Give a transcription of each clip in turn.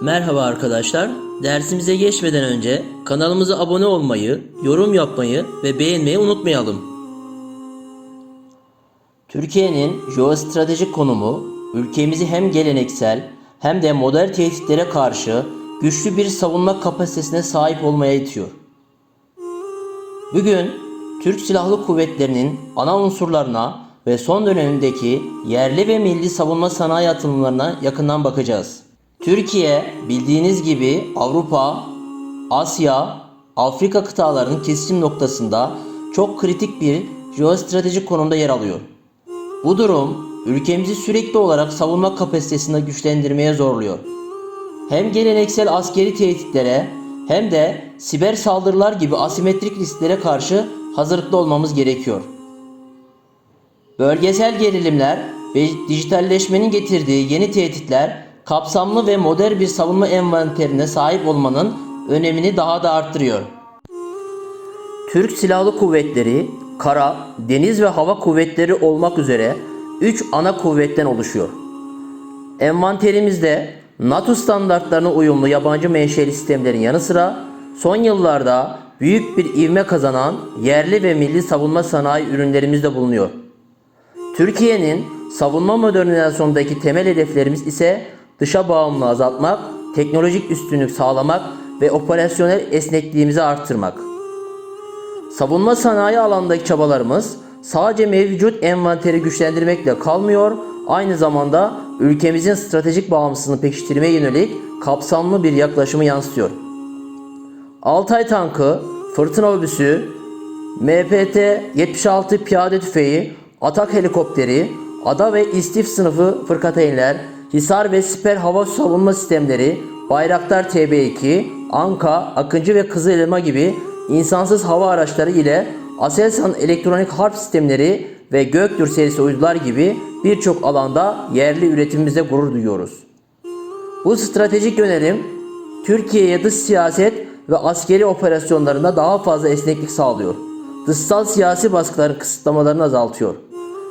Merhaba arkadaşlar. Dersimize geçmeden önce kanalımıza abone olmayı, yorum yapmayı ve beğenmeyi unutmayalım. Türkiye'nin jeostratejik konumu ülkemizi hem geleneksel hem de modern tehditlere karşı güçlü bir savunma kapasitesine sahip olmaya itiyor. Bugün Türk Silahlı Kuvvetleri'nin ana unsurlarına ve son dönemdeki yerli ve milli savunma sanayi atılımlarına yakından bakacağız. Türkiye bildiğiniz gibi Avrupa, Asya, Afrika kıtalarının kesişim noktasında çok kritik bir jeostratejik konumda yer alıyor. Bu durum ülkemizi sürekli olarak savunma kapasitesini güçlendirmeye zorluyor. Hem geleneksel askeri tehditlere hem de siber saldırılar gibi asimetrik risklere karşı hazırlıklı olmamız gerekiyor. Bölgesel gerilimler ve dijitalleşmenin getirdiği yeni tehditler kapsamlı ve modern bir savunma envanterine sahip olmanın önemini daha da arttırıyor. Türk Silahlı Kuvvetleri, kara, deniz ve hava kuvvetleri olmak üzere 3 ana kuvvetten oluşuyor. Envanterimizde NATO standartlarına uyumlu yabancı menşeli sistemlerin yanı sıra son yıllarda büyük bir ivme kazanan yerli ve milli savunma sanayi ürünlerimiz de bulunuyor. Türkiye'nin savunma modernizasyondaki temel hedeflerimiz ise dışa bağımlılığı azaltmak, teknolojik üstünlük sağlamak ve operasyonel esnekliğimizi arttırmak. Savunma sanayi alanındaki çabalarımız sadece mevcut envanteri güçlendirmekle kalmıyor, aynı zamanda ülkemizin stratejik bağımsızlığını pekiştirmeye yönelik kapsamlı bir yaklaşımı yansıtıyor. Altay tankı, fırtına obüsü, MPT-76 piyade tüfeği, atak helikopteri, ada ve istif sınıfı fırkateynler, Hisar ve siper hava savunma sistemleri, Bayraktar TB2, Anka, Akıncı ve Kızıl Elma gibi insansız hava araçları ile Aselsan elektronik harp sistemleri ve Göktürk serisi uydular gibi birçok alanda yerli üretimimizde gurur duyuyoruz. Bu stratejik yönelim Türkiye'ye dış siyaset ve askeri operasyonlarında daha fazla esneklik sağlıyor. Dışsal siyasi baskıların kısıtlamalarını azaltıyor.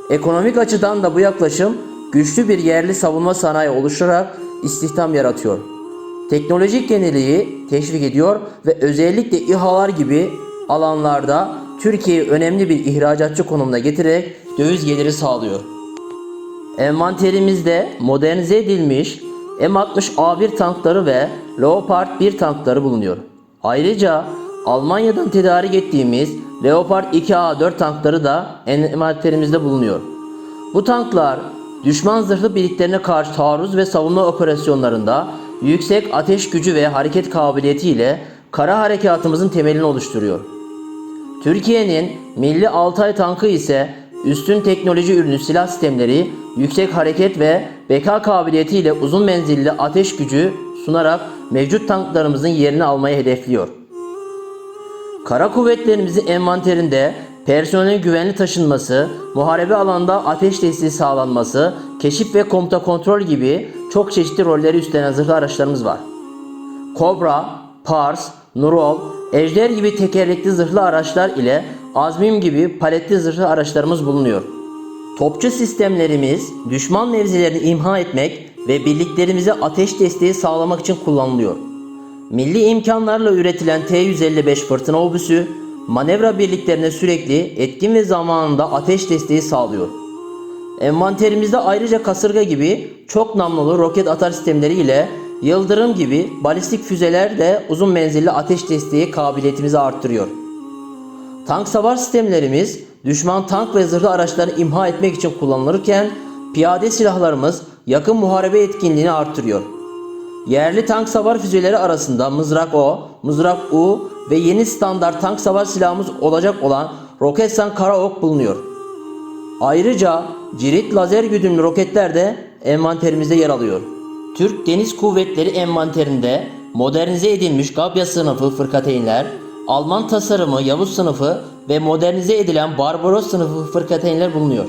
Ekonomik açıdan da bu yaklaşım güçlü bir yerli savunma sanayi oluşturarak istihdam yaratıyor. Teknolojik yeniliği teşvik ediyor ve özellikle İHA'lar gibi alanlarda Türkiye'yi önemli bir ihracatçı konumuna getirerek döviz geliri sağlıyor. Envanterimizde modernize edilmiş M60A1 tankları ve Leopard 1 tankları bulunuyor. Ayrıca Almanya'dan tedarik ettiğimiz Leopard 2A4 tankları da envanterimizde bulunuyor. Bu tanklar düşman zırhlı birliklerine karşı taarruz ve savunma operasyonlarında yüksek ateş gücü ve hareket kabiliyeti ile kara harekatımızın temelini oluşturuyor. Türkiye'nin milli Altay tankı ise üstün teknoloji ürünü silah sistemleri, yüksek hareket ve beka kabiliyetiyle uzun menzilli ateş gücü sunarak mevcut tanklarımızın yerini almayı hedefliyor. Kara kuvvetlerimizin envanterinde personelin güvenli taşınması, muharebe alanda ateş desteği sağlanması, keşif ve komuta kontrol gibi çok çeşitli rolleri üstlenen zırhlı araçlarımız var. Kobra, Pars, Nurol, Ejder gibi tekerlekli zırhlı araçlar ile Azmim gibi paletli zırhlı araçlarımız bulunuyor. Topçu sistemlerimiz düşman mevzilerini imha etmek ve birliklerimize ateş desteği sağlamak için kullanılıyor. Milli imkanlarla üretilen T-155 fırtına obüsü manevra birliklerine sürekli etkin ve zamanında ateş desteği sağlıyor. Envanterimizde ayrıca kasırga gibi çok namlulu roket atar sistemleri ile yıldırım gibi balistik füzeler de uzun menzilli ateş desteği kabiliyetimizi arttırıyor. Tank savar sistemlerimiz düşman tank ve zırhlı araçları imha etmek için kullanılırken piyade silahlarımız yakın muharebe etkinliğini arttırıyor. Yerli tank savar füzeleri arasında Mızrak O, Mızrak U ve yeni standart tank savar silahımız olacak olan Roketsan Karaok bulunuyor. Ayrıca cirit lazer güdümlü roketler de envanterimizde yer alıyor. Türk Deniz Kuvvetleri envanterinde modernize edilmiş Gabya sınıfı fırkateynler, Alman tasarımı Yavuz sınıfı ve modernize edilen Barbaros sınıfı fırkateynler bulunuyor.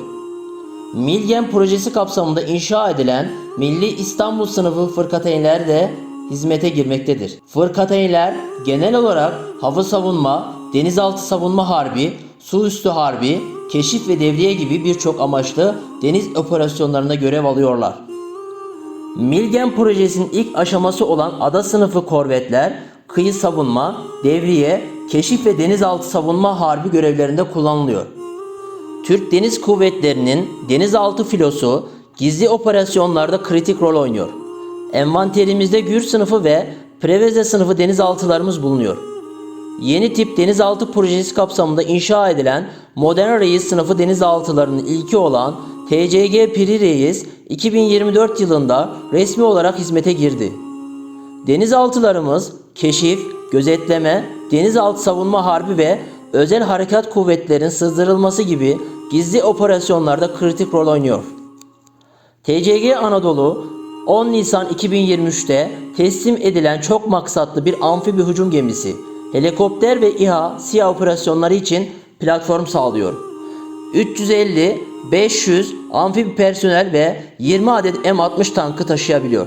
Milgen projesi kapsamında inşa edilen Milli İstanbul sınıfı fırkateynler de hizmete girmektedir. Fırkateynler genel olarak hava savunma, denizaltı savunma harbi, su üstü harbi, keşif ve devriye gibi birçok amaçlı deniz operasyonlarında görev alıyorlar. Milgen projesinin ilk aşaması olan ada sınıfı korvetler, kıyı savunma, devriye, keşif ve denizaltı savunma harbi görevlerinde kullanılıyor. Türk Deniz Kuvvetleri'nin denizaltı filosu gizli operasyonlarda kritik rol oynuyor. Envanterimizde Gür sınıfı ve Preveze sınıfı denizaltılarımız bulunuyor. Yeni tip denizaltı projesi kapsamında inşa edilen modern reis sınıfı denizaltılarının ilki olan TCG Piri Reis 2024 yılında resmi olarak hizmete girdi. Denizaltılarımız keşif, gözetleme, denizaltı savunma harbi ve özel harekat kuvvetlerin sızdırılması gibi gizli operasyonlarda kritik rol oynuyor. TCG Anadolu 10 Nisan 2023'te teslim edilen çok maksatlı bir amfibi hücum gemisi, helikopter ve İHA, SİHA operasyonları için platform sağlıyor. 350, 500 amfibi personel ve 20 adet M60 tankı taşıyabiliyor.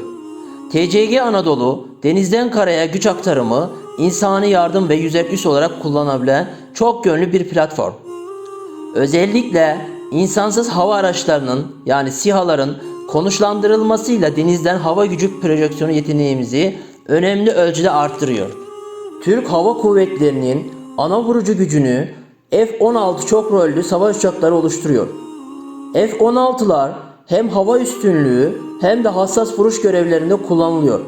TCG Anadolu denizden karaya güç aktarımı, insani yardım ve yüzer üs olarak kullanabilen çok yönlü bir platform. Özellikle insansız hava araçlarının yani SİHA'ların konuşlandırılmasıyla denizden hava gücü projeksiyonu yeteneğimizi önemli ölçüde arttırıyor. Türk Hava Kuvvetleri'nin ana vurucu gücünü F-16 çok rollü savaş uçakları oluşturuyor. F-16'lar hem hava üstünlüğü hem de hassas vuruş görevlerinde kullanılıyor.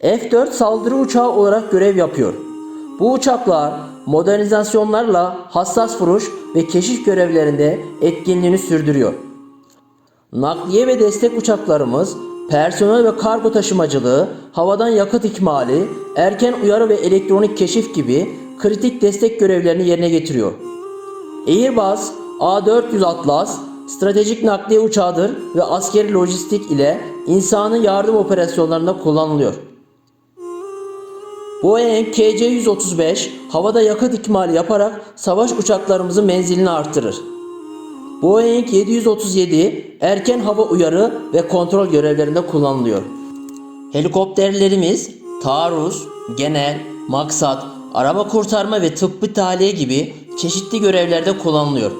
F-4 saldırı uçağı olarak görev yapıyor. Bu uçaklar modernizasyonlarla hassas vuruş ve keşif görevlerinde etkinliğini sürdürüyor. Nakliye ve destek uçaklarımız personel ve kargo taşımacılığı, havadan yakıt ikmali, erken uyarı ve elektronik keşif gibi kritik destek görevlerini yerine getiriyor. Airbus A400 Atlas stratejik nakliye uçağıdır ve askeri lojistik ile insanı yardım operasyonlarında kullanılıyor. Boeing KC-135 havada yakıt ikmali yaparak savaş uçaklarımızın menzilini artırır. Boeing 737 erken hava uyarı ve kontrol görevlerinde kullanılıyor. Helikopterlerimiz taarruz, genel, maksat, arama kurtarma ve tıbbi tahliye gibi çeşitli görevlerde kullanılıyor.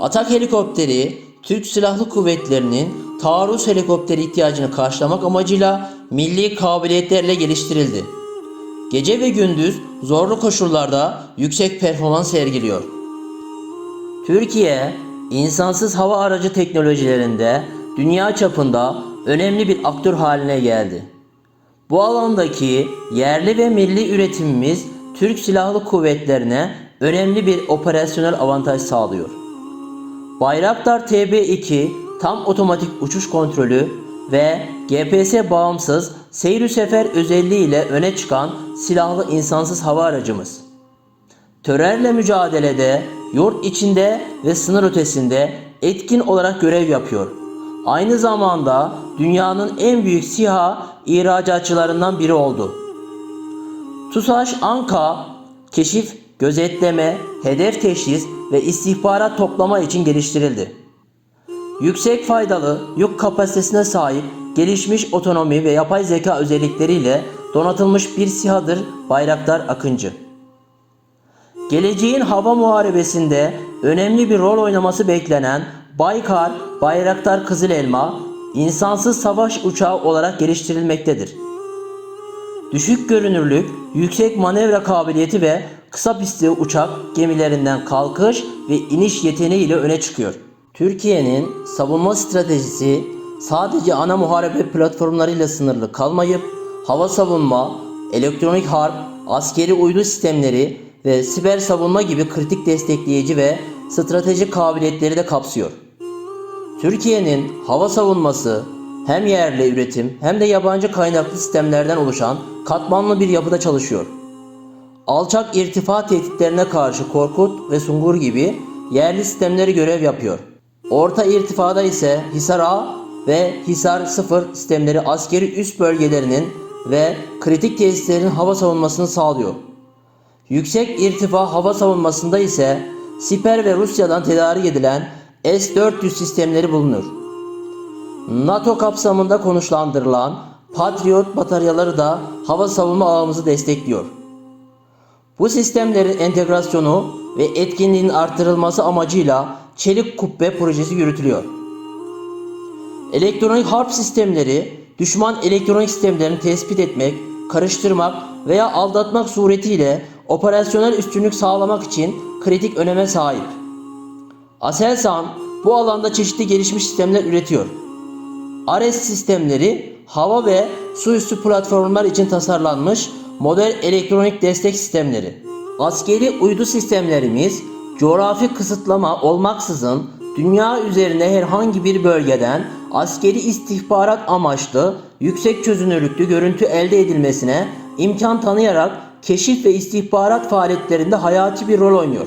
Atak helikopteri Türk Silahlı Kuvvetleri'nin taarruz helikopteri ihtiyacını karşılamak amacıyla milli kabiliyetlerle geliştirildi. Gece ve gündüz zorlu koşullarda yüksek performans sergiliyor. Türkiye, insansız hava aracı teknolojilerinde dünya çapında önemli bir aktör haline geldi. Bu alandaki yerli ve milli üretimimiz Türk Silahlı Kuvvetlerine önemli bir operasyonel avantaj sağlıyor. Bayraktar TB2 tam otomatik uçuş kontrolü ve GPS bağımsız seyir sefer özelliği ile öne çıkan silahlı insansız hava aracımız. Terörle mücadelede yurt içinde ve sınır ötesinde etkin olarak görev yapıyor. Aynı zamanda dünyanın en büyük SİHA ihracatçılarından biri oldu. TUSAŞ Anka keşif, gözetleme, hedef teşhis ve istihbarat toplama için geliştirildi. Yüksek faydalı yük kapasitesine sahip gelişmiş otonomi ve yapay zeka özellikleriyle donatılmış bir SİHA'dır Bayraktar Akıncı. Geleceğin hava muharebesinde önemli bir rol oynaması beklenen Baykar Bayraktar Kızıl Elma insansız savaş uçağı olarak geliştirilmektedir. Düşük görünürlük, yüksek manevra kabiliyeti ve kısa pistli uçak gemilerinden kalkış ve iniş yeteneğiyle öne çıkıyor. Türkiye'nin savunma stratejisi sadece ana muharebe platformlarıyla sınırlı kalmayıp hava savunma, elektronik harp, askeri uydu sistemleri ve siber savunma gibi kritik destekleyici ve stratejik kabiliyetleri de kapsıyor. Türkiye'nin hava savunması hem yerli üretim hem de yabancı kaynaklı sistemlerden oluşan katmanlı bir yapıda çalışıyor. Alçak irtifa tehditlerine karşı Korkut ve Sungur gibi yerli sistemleri görev yapıyor. Orta irtifada ise Hisar A ve Hisar 0 sistemleri askeri üst bölgelerinin ve kritik tesislerin hava savunmasını sağlıyor. Yüksek irtifa hava savunmasında ise Siper ve Rusya'dan tedarik edilen S-400 sistemleri bulunur. NATO kapsamında konuşlandırılan Patriot bataryaları da hava savunma ağımızı destekliyor. Bu sistemlerin entegrasyonu ve etkinliğinin artırılması amacıyla Çelik Kubbe projesi yürütülüyor. Elektronik harp sistemleri, düşman elektronik sistemlerini tespit etmek, karıştırmak veya aldatmak suretiyle operasyonel üstünlük sağlamak için kritik öneme sahip. Aselsan bu alanda çeşitli gelişmiş sistemler üretiyor. Ares sistemleri hava ve su üstü platformlar için tasarlanmış model elektronik destek sistemleri. Askeri uydu sistemlerimiz coğrafi kısıtlama olmaksızın dünya üzerinde herhangi bir bölgeden askeri istihbarat amaçlı yüksek çözünürlüklü görüntü elde edilmesine imkan tanıyarak keşif ve istihbarat faaliyetlerinde hayati bir rol oynuyor.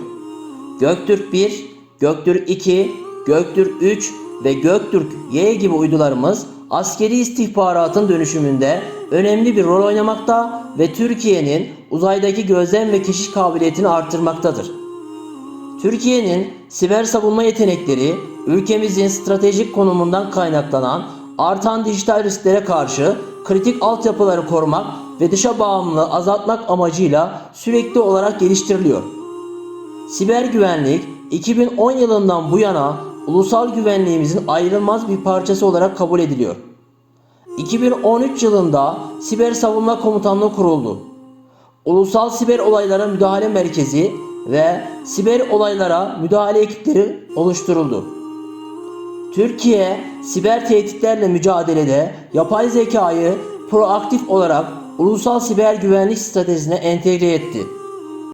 Göktürk 1, Göktürk 2, Göktürk 3 ve Göktürk Y gibi uydularımız askeri istihbaratın dönüşümünde önemli bir rol oynamakta ve Türkiye'nin uzaydaki gözlem ve keşif kabiliyetini artırmaktadır. Türkiye'nin siber savunma yetenekleri ülkemizin stratejik konumundan kaynaklanan artan dijital risklere karşı kritik altyapıları korumak ve dışa bağımlılığı azaltmak amacıyla sürekli olarak geliştiriliyor. Siber güvenlik 2010 yılından bu yana ulusal güvenliğimizin ayrılmaz bir parçası olarak kabul ediliyor. 2013 yılında Siber Savunma Komutanlığı kuruldu. Ulusal Siber Olaylara Müdahale Merkezi ve siber olaylara müdahale ekipleri oluşturuldu. Türkiye siber tehditlerle mücadelede yapay zekayı proaktif olarak ulusal siber güvenlik stratejisine entegre etti.